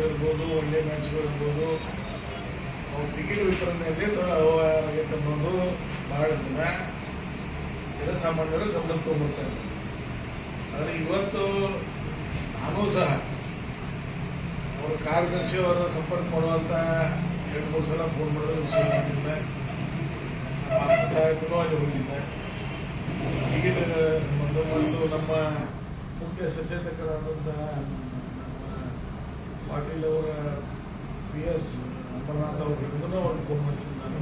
ಇರ್ಬೋದು one day match ಇರ್ಬೋದು ಅವ್ರು ಟಿಕೆಟ್ ವಿತರಣೆಯಲ್ಲಿ ಆಗೈತೆ ಅನ್ನೋದು ಭಾಳ ಜನ ಜನಸಾಮಾನ್ಯರು ಗಮನ ತೊಗೊಂಡ್ಬರ್ತಾ ಇದ್ದಾರೆ ಆದರೆ ಇವತ್ತು ನಾನು ಸಹ ಅವ್ರ ಕಾರ್ಯದರ್ಶಿ ಅವರ ಸಂಪರ್ಕ ಮಾಡುವಂತ ಎರಡು, ಮೂರು ಸಲ ಫೋನ್ ರಿಸೀವ್ ಮಾಡಿದ್ದೆ. ಸಹಾಯಕರು ಅಲ್ಲಿ ಹೋಗಿದ್ದೆ. ಟಿಕೆಟ್ ಸಂಬಂಧ ಮತ್ತು ನಮ್ಮ ಮುಖ್ಯ ಸಚೇತಕರಾದಂತಹ ಪಾಟೀಲ್ ಅವರ ಪಿ ಎಸ್ ಅಮರನಾಥ್ ಅವರಿಗೂ ಅವ್ರಿಗೆ ಫೋನ್ ಮಾಡಿಸಿದ್ದು ನಾನು.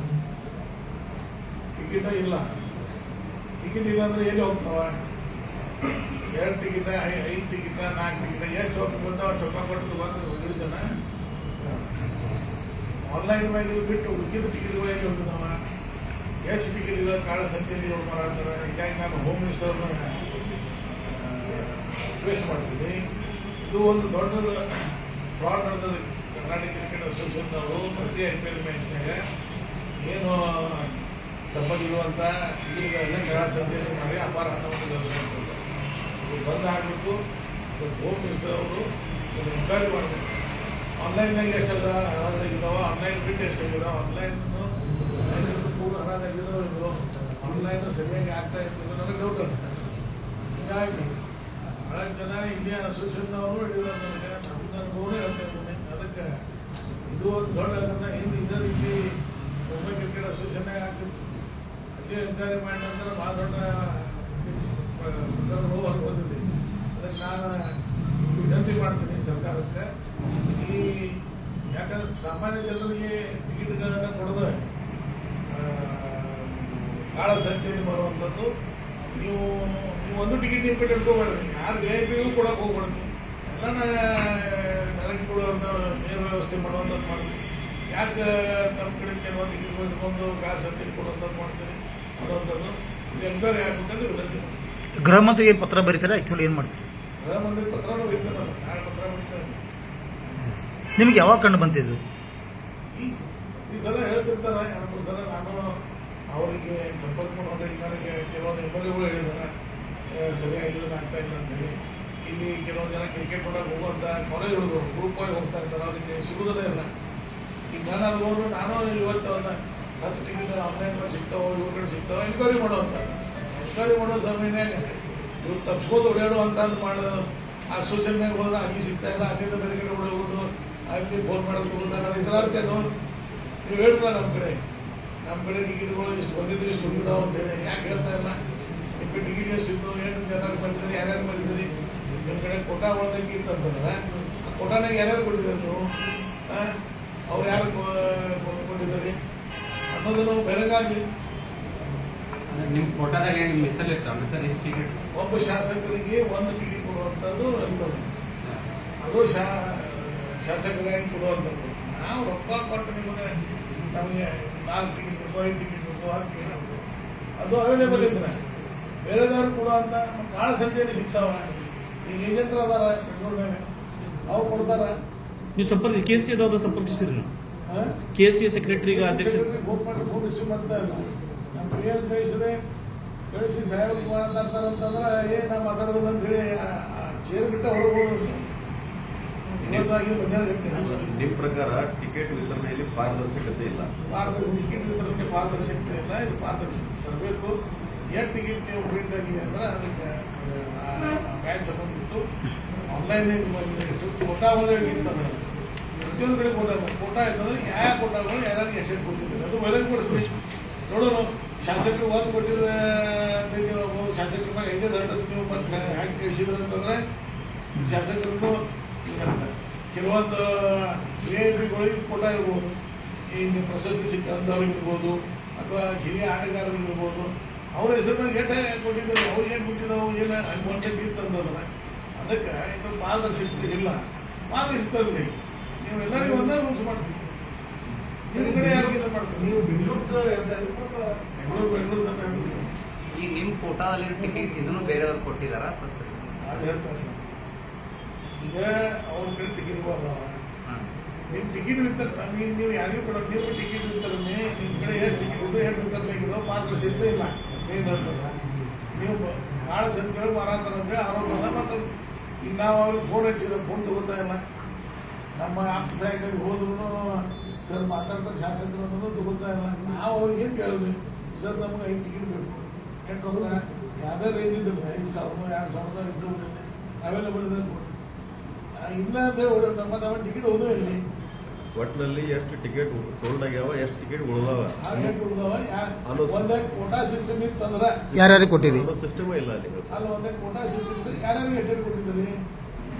ಟಿಕೆಟ ಇಲ್ಲ. ಟಿಕೆಟ್ ಇಲ್ಲ ಅಂದ್ರೆ ಎಲ್ಲಿ ಹೋಗ್ತಾವ? ಎರಡು ಟಿಕೆಟ ಐದು ಟಿಕೆಟ, ನಾಲ್ಕು ಟಿಕೆಟ ಎಷ್ಟು ಹೋಗಿ ಅವ್ರು ಚೊಕ್ಕ ಕೊಟ್ಟು ಬಂದು ಜನ. ಆನ್ಲೈನ್ ಮ್ಯಾಗ ಬಿಟ್ಟು ಉಳಿದ ಟಿಕೆಟ್ಗಳಿಗೆ ಹೋಗಿದ್ದಾವ. ಎಷ್ಟು ಟಿಕೆಟ್ ಇಲ್ಲ, ಕಾಳ ಸಂಖ್ಯೆಯಲ್ಲಿ ಅವ್ರು ಮಾರಾಡ್ತಾರೆ. ಹೀಗಾಗಿ ನಾನು ಹೋಮ್ ಮಿನಿಸ್ಟರ್ನ ರಿಕ್ವೆಸ್ಟ್ ಮಾಡ್ತೀನಿ ಇದು ಒಂದು ದೊಡ್ಡದು ಫ್ರಾಡ್ ನಡೆದದ ಕರ್ನಾಟಕ ಕ್ರಿಕೆಟ್ ಅಸೋಸಿಯೇಷನ್ ಅವರು ಪ್ರತಿ ಐ ಪಿ ಎಲ್ ಮ್ಯಾಚ್ನಾಗ ಏನು ತಪ್ಪದಿರುವಂಥ ಅಂತ ಕೆಳ ಸಂದೇಶ ಮಾಡಿ ಅಪಾರ ಹಣವನ್ನು ಗಳಿಸುವಂಥದ್ದು ಇದು ಬಂದ್ ಆಗಬೇಕು ಹೋಮ್ ಮಿನಿಸ್ಟರ್ ಅವರು ಎನ್ಕ್ವೈರಿ ಮಾಡಬೇಕು. ಆನ್ಲೈನ್ನಾಗ ಎಷ್ಟೆಲ್ಲ ಹಣ ತೆಗಿದಾವ ಆನ್ಲೈನ್ ಬಿಟ್ಟು ಎಷ್ಟಾಗಿದ್ದಾವ ಆನ್ಲೈನ್ ಪೂರ್ಣ ಹರಾಜಾಗಿದ್ದಾವ ಇದು ಆನ್ಲೈನ್ ಸರಿಯಾಗಿ ಆಗ್ತಾ ಇರ್ತದೆ ನನಗೆ ಡೌಟ್ ಅನಿಸ್ತಾ ಹೀಗಾಗಿ ಭಾಳ ಜನ ಇಂಡಿಯನ್ ಅಸೋಸಿಯೇಷನ್ ಅವರು ಹೇಳಿದ್ದಾರೆ ನನಗೆ ನಮ್ದು ಅನುಭವ ಅದಕ್ಕೆ ಇದು ದೊಡ್ಡ ಹಿಂದೆ ಇದೇ ರೀತಿ ಮುಂಬೈ ಕ್ರಿಕೆಟ್ ಅಸೋಸಿಯೇಷನ್ ಆಗ್ತಿತ್ತು ಅದೇ ಎನ್ಕ್ವೈರಿ ಮಾಡಿ ಭಾಳ ದೊಡ್ಡ ಹೊರಗೆ ಬಂದಿದೆ ಅದಕ್ಕೆ ನಾನು ವಿನಂತಿ ಮಾಡ್ತೀನಿ ಸರ್ಕಾರಕ್ಕೆ, ಈ ಯಾಕಂದ್ರೆ ಸಾಮಾನ್ಯ ಜನರಿಗೆ ಟಿಕೆಟ್ಗಳನ್ನು ಕೊಡದೆ ಭಾಳ ಸಂಖ್ಯೆಯಲ್ಲಿ ಬರುವಂಥದ್ದು. ನೀವು ನೀವು ಒಂದು ಟಿಕೆಟ್ ನೀವು ಕಟ್ಟಿ ಇಟ್ಕೋಬೇಡ್ರಿ ಯಾರು ಪಿಗೂ ಕೊಡಕ್ಕೆ ಹೋಗ್ಬೇಡ್ರಿ. ಎಲ್ಲ ಡೈರೆಕ್ಟ್ ಕೊಡುವಂಥ ನೇರ ವ್ಯವಸ್ಥೆ ಮಾಡುವಂಥದ್ದು ಮಾಡ್ತೀವಿ. ಯಾಕೆ ನಮ್ಮ ಕಡೆ ಕೆಲವೊಂದು ಟಿಕೆಟ್ ಬಂದು ಗ್ಯಾಸ್ ಹತ್ತಿ ಕೊಡುವಂಥದ್ದು ಮಾಡ್ತೀರಿ? ಮಾಡುವಂಥದ್ದು ಇದು ಎಂಕ್ವೈರಿ ಆಗ್ಬೇಕಂದ್ರೆ ವಿನಂತಿ ಗೃಹ ಮಂತ್ರಿಗೆ ಪತ್ರ ಬರೀತಾರೆ? ಆ್ಯಕ್ಚುಲಿ ಏನು ಮಾಡ್ತೀರಿ? ಗೃಹ ಮಂತ್ರಿ ಪತ್ರನೂ ಇರ್ತದಲ್ಲ ನಾಳೆ ಪತ್ರ ಬರೀತಾರೆ ನಿಮ್ಗೆ ಯಾವಾಗ ಕಂಡು ಬಂತಿದ್ದು? ಈ ಸಲ ಹೇಳ್ತಿರ್ತಾರೆ. ಎರಡು ಮೂರು ಸಲ ನಾನು ಅವರಿಗೆ ಸಂಪರ್ಕ ಮಾಡೋದ್ರಿಂದ ನನಗೆ ಕೆಲವೊಂದು ಎಂ ಎಲ್ ಎಗಳು ಆ, ಸರಿಯಾಗಿ ಆಗ್ತಾ ಇಲ್ಲ ಅಂತ ಹೇಳಿ ಇಲ್ಲಿ ಕೆಲವೊಂದು ಜನ ಕ್ರಿಕೆಟ್ ನೋಡೋಕೆ ಹೋಗುವಂಥ ಕಾಲೇಜ್ ಹುಡುಗರು ಗ್ರೂಪ್ ಆಗಿ ಹೋಗ್ತಾ ಇರ್ತಾರೆ ಅವರಿಗೆ ಸಿಗುವುದೇ ಇಲ್ಲ. ಈಗ ಅದು ಹೋದ್ರು ನಾನು ಇವತ್ತು ಅವನ್ನ ಹತ್ತು ಟಿಕೆಟ್ ಆನ್ಲೈನ್ ಸಿಗ್ತಾವೋ ಇವ್ರ ಕಡೆ ಸಿಗ್ತಾವೋ ಎನ್ಕ್ವೈರಿ ಮಾಡುವಂತ ಎನ್ಕ್ವೈರಿ ಮಾಡೋ ಸಮಯನೇ ಇವ್ರು ತಪ್ಸ್ಬೋದು ಓಡಾಡುವಂತ ಮಾಡೋದು ಆ ಸೋಷಿಯಲ್ ಮೀಡಿಯಾಗೆ ಹೋದ್ರೆ ಅಲ್ಲಿ ಸಿಗ್ತಾ ಇಲ್ಲ ಅಲ್ಲಿಂದ ಬೇರೆ ಕಡೆ ಅಲ್ಲಿ ಫೋನ್ ಮಾಡೋದು ಹೋಗೋದಾರ ಇದರ ನೀವು ಹೇಳ್ತಾ ನಮ್ಮ ಕಡೆ? ನಮ್ಮ ಕಡೆ ಟಿಕೆಟ್ಗಳು ಇಷ್ಟು ಬಂದಿದ್ರು ಇಷ್ಟು ಹುಡುಗಿದಾವ ಅಂತ ಹೇಳಿ. ಯಾಕೆ ಹೇಳ್ತಾ ಇಲ್ಲ? ಕಡೆ ಟಿಕೆಟ್ ಡಿಗ್ರಿ ಇದ್ದು ಏನು ಜನರು ಬಂದಿದ್ದೀರಿ ಯಾರ್ಯಾರು ಬಂದಿದ್ದೀರಿ ನಿಮ್ಮ ಕಡೆ ಕೋಟಾ ಒಳದಂಗೆ ಅಂತಂದ್ರೆ ಆ ಕೋಟಾನಾಗ ಯಾರ್ಯಾರು ಕೊಟ್ಟಿದ್ದಾರೆ ನೀವು? ಅವ್ರು ಯಾರು ಕೊಟ್ಟಿದ್ದಾರೆ? ಅನ್ನೋದು ನಾವು ಬೆರಗಾಗಿ ನಿಮ್ಮ ಫೋಟೋದಾಗ ಏನು ಹೆಸರು ಇರ್ತಾವೆ ಸರ್ ಎಷ್ಟು ಟಿಕೆಟ್? ಒಬ್ಬ ಶಾಸಕರಿಗೆ ಒಂದು ಟಿಕೆಟ್ ಕೊಡುವಂಥದ್ದು ಅಂತದ್ದು ಅದು ಶಾ ಶಾಸಕರಾಗಿ ಕೊಡುವಂಥದ್ದು. ನಾವು ರೊಕ್ಕ ಕೊಟ್ಟು ನಿಮಗೆ ನಮಗೆ ನಾಲ್ಕು ಟಿಕೆಟ್ ಬೇಕು ಐದು ಟಿಕೆಟ್ ಬೇಕು ಹತ್ತು ಟಿಕೆಟ್ ಬೇಕು. ಅದು ಅವೈಲೇಬಲ್ ಇದ್ರೆ. ಬೇರೆದವ್ರು ಅಂತ ಕಾಳ ಸಂಖ್ಯೆಯಲ್ಲಿ ಸಿಗ್ತಾವ. ಈಗ ಏಜೆಂಟ್ರು ಅದಾರ ಅವ್ರು ಕೊಡ್ತಾರ. ನೀವು ಸಂಪರ್ಕ ಕೆ ಸಿ ಅವರು ಸಂಪರ್ಕಿಸಿದ್ರಿ ನೀವು? ಹಾಂ? ಕೆ ಸಿ ಸೆಕ್ರೆಟರಿಗ ಅಧ್ಯಕ್ಷ ಫೋನ್ ಮಾಡಿ ಫೋನ್ ರಿಸೀವ್ ಮಾಡ್ತಾ ಇಲ್ಲ. ನಮ್ಮ ಪ್ರಿಯರ್ ಕಳಿಸಿದ್ರೆ ಕಳಿಸಿ ಸಾಹೇಬ್ರಿಗೆ ಮಾತಾಡ್ತಾರಂತಂದ್ರೆ ಏ ನಾ ಮಾತಾಡೋದಿಲ್ಲ ಅಂತ ಹೇಳಿ ಚೇರ್ ಬಿಟ್ಟ ಹೊರಬೋದು ನಿಮ್ಮ ಪ್ರಕಾರ ಟಿಕೆಟ್ ವಿತರಣೆಯಲ್ಲಿ ಪಾರದರ್ಶಕತೆ ಇಲ್ಲ? ಭಾರತ ಟಿಕೆಟ್ ವಿತರಣೆ ಪಾರದರ್ಶಕತೆ ಇಲ್ಲ ಇದು ಪಾರದರ್ಶಕ. ತರಬೇಕು. ಎಷ್ಟು ಟಿಕೆಟ್ ನೀವು ಪ್ರಿಂಟ್ ಆಗಿದೆ ಅಂದ್ರೆ ಅದಕ್ಕೆ ಮ್ಯಾಚ್ ಸಂಬಂಧಿತ್ತು ಆನ್ಲೈನ್ ಕೋಟಾ ಬಂದರೆ ಇರ್ತದೆ ಪ್ರತಿಯೊಂದು ಕಡೆ ಕೋಟಾ ಕೋಟಾ ಇರ್ತದೆ, ಯಾವ ಫೋಟೋಗಳು ಯಾರಿಗೆ ಎಷ್ಟು ಕೊಟ್ಟಿದ್ದಾರೆ ಅದು ಬಹಿರಂಗಪಡಿಸ್ಬೇಕು ನೋಡೋಣ ಶಾಸಕರು ಒಂದು ಕೊಟ್ಟಿದ್ರೆ ಶಾಸಕರ ಮೇಲೆ ಐದೇ ದಂಡದ ನೀವು ಮತ್ತೆ ಹಾಕಿ ಕಳಿಸಿದ್ರು ಅಂತಂದ್ರೆ ಶಾಸಕರನ್ನು. ಕೆಲವೊಂದು ಎ ಪಿಗಳಿಗೆ ಕೋಟಾ ಇರ್ಬೋದು. ಈ ಪ್ರಶಸ್ತಿ ಸಿಕ್ಕಂಥವ್ರಿಗೆ ಇರ್ಬೋದು, ಅಥವಾ ಹಿರಿಯ ಆಟಗಾರರು ಇರ್ಬೋದು. ಅವ್ರ ಹೆಸರು ಮೇಲೆ ಕೊಟ್ಟಿದ್ರು ಕೊಟ್ಟಿದ್ದಾರೆ ಅವ್ರು ಏನು ಕೊಟ್ಟಿದ್ದಾವೆ ಏನು ಅಲ್ಲಿ ಒಂಟೆಗೆ ಇತ್ತಂದ್ರೆ ಅದಕ್ಕೆ ಇದು ಪಾರದರ್ಶಕತೆ ಇಲ್ಲ. ಪಾರದರ್ಶಕತೆ ನೀವು ಎಲ್ಲರಿಗೂ ಒಂದೇ ರೂಲ್ಸ್ ಮಾಡ್ತೀವಿ ನಿಮ್ಮ ಕಡೆ ಯಾರು ಇದು ಮಾಡ್ತೀವಿ ನೀವು ಬೆಂಗಳೂರು ಬೆಂಗಳೂರು ಬೆಂಗಳೂರು ಈಗ ನಿಮ್ಮ ಫೋಟೋದಲ್ಲಿ ಟಿಕೆಟ್ ಇದನ್ನು ಬೇರೆಯವ್ರು ಕೊಟ್ಟಿದ್ದಾರಾ ಅದು ಹೇಳ್ತಾರೆ ಈಗ ಅವ್ರ ಕಡೆ ಟಿಕೆಟ್ ಅದಾವ ನಿಮ್ಮ ಟಿಕೆಟ್ ಇರ್ತಾರೆ ನೀವು ನೀವು ಯಾರಿಗೂ ಕೊಡೋ ನೀವು ಟಿಕೆಟ್ ಇರ್ತಾರೆ ನಿಮ್ಮ ಕಡೆ ಎಷ್ಟು ಟಿಕೆಟ್ ಇದೆ ಎಷ್ಟು ವಿತರಣೆ ಪಾತ್ರ ಪಾರದರ್ಶಕತೆ ಇಲ್ಲ. ಏನು ಅಂತಂದ್ರೆ ನೀವು ಭಾಳ ಸಂಖ್ಯೆಗಳು ಮಾರಾತಾರ ಅಂತೇಳಿ ಆರೋಪ ಮತ್ತೆ ಈಗ ನಾವು ಅವ್ರಿಗೆ ಫೋನ್ ಹಚ್ಚಿದ್ರೆ ಫೋನ್ ತಗೋತಾ ಇಲ್ಲ. ನಮ್ಮ ಆಪ್ತ ಸಹಾಯಕರಿಗೆ ಹೋದ್ರು ಸರ್ ಮಾತಾಡ್ತಾರೆ ಶಾಸಕರು ತಗೋತಾ ಇಲ್ಲ. ನಾವು ಅವ್ರಿಗೆ ಏನು ಕೇಳಿದ್ವಿ ಸರ್, ನಮ್ಗೆ ಐದು ಟಿಕೆಟ್ ಬೇಕು. ಯಾಕಂದ್ರೆ ಯಾವುದೇ ರೇಂಜ್ ಇದ್ದಿಲ್ಲ ಐದು ಸಾವಿರದ ಎರಡು ಸಾವಿರದ ಇದ್ದು ಅವೈಲೇಬಲ್ ಇದೆ ಇಲ್ಲ ಅಂತ ಹೇಳಿ ನಮ್ಮ ನಮ್ಮ ಟಿಕೆಟ್ ಹೋದೋ ಇಲ್ಲಿ ಒಟ್ನಲ್ಲಿ ಎಷ್ಟು ಟಿಕೆಟ್ ಸೋಲ್ಡ್ ಆಗ್ಯಾವ ಎಷ್ಟು ಟಿಕೆಟ್ ಉಳ್ದಾವ? ಒಂದೇ ಕೋಟಾ ಸಿಸ್ಟಮ್ ಇತ್ತಂದ್ರೆ ಯಾರ್ಯಾರಿಗೆ ಕೊಟ್ಟಿರಿ ಸಿಸ್ಟಮ್ ಇಲ್ಲ ಅಲ್ಲಿ ಅಲ್ಲಿ ಒಂದೇ ಕೋಟಾ ಸಿಸ್ಟಮ್ ಇತ್ತು. ಯಾರ್ಯಾರಿಗೆ ಎಟ್ಟೆಟ್ ಕೊಟ್ಟಿದ್ದೀರಿ?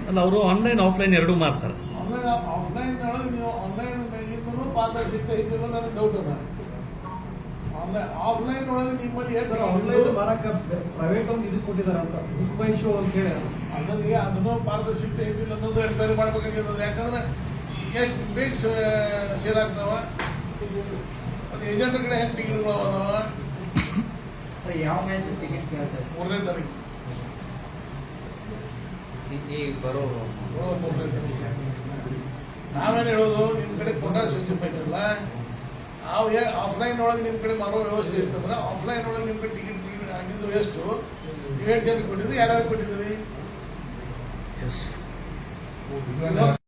ಅಲ್ಲ ಅವರು ಆನ್ಲೈನ್ ಆಫ್ಲೈನ್ ಎರಡೂ ಮಾಡ್ತಾರೆ ಆನ್ಲೈನ್ ಆಫ್ಲೈನ್ ಒಳಗೆ ನೀವು ಆನ್ಲೈನ್ ಪಾರದರ್ಶಕತೆ ಇದ್ದಿರೋ ನನಗೆ ಡೌಟ್ ಅದ. ಆನ್ಲೈನ್ ಆಫ್ಲೈನ್ ಒಳಗೆ ನಿಮ್ಮಲ್ಲಿ ಆನ್ಲೈನ್ ಮಾರಕ ಪ್ರೈವೇಟ್ ಒಂದು ಇದು ಕೊಟ್ಟಿದ್ದಾರೆ ಅಂತ ಬುಕ್ ಶೋ ಅಂತ ಹೇಳಿ ಅನ್ನೋದಿಗೆ ಅದನ್ನು ಪಾರದರ್ಶಕತೆ ಇದ್ದಿಲ್ಲ ಅನ್ನೋದು ಎನ್ಕ್ವೈರಿ ಮಾಡ್ಬೇಕಾಗಿರೋದು. ಯಾಕಂದ್ರೆ ಎಷ್ಟು ಬೇಗ ಸೇಲ್ ಆಗ್ತಾವ ಅದು ಏಜೆಂಟ್ ಕಡೆ ಹೆಂಗೆ ಟಿಕೆಟ್ಗಳು ಅದಾವ ಸರ್ ಯಾವ ಮ್ಯಾಚ್ ಟಿಕೆಟ್ ಕೇಳ್ತಾರೆ? ಮೂರನೇ ತಾರೀಕು. ಈ- ಈ ಬರೋ ಮೂರನೇ ತಾರೀಕು. ನಾವೇನು ಹೇಳೋದು? ನಿಮ್ಮ ಕಡೆ ಕೊಟ್ಟ ಸಿಸ್ಟಮ್ ಐತಲ್ಲ. ಆಫ್ಲೈನ್ ಒಳಗೆ ನಿಮ್ಮ ಕಡೆ ಮಾರೋ ವ್ಯವಸ್ಥೆ ಇರ್ತಂದ್ರೆ ಆಫ್ಲೈನ್ ಒಳಗೆ ನಿಮ್ಮ ಕಡೆ ಟಿಕೆಟ್ ಟಿಕೆಟ್ ಆಗಿದ್ದು ಎಷ್ಟು? ಟಿಕೆಟ್ ಜನ ಕೊಟ್ಟಿದ್ದು ಯಾರ್ಯಾರು ಕೊಟ್ಟಿದ್ದೀರಿ? ಇದು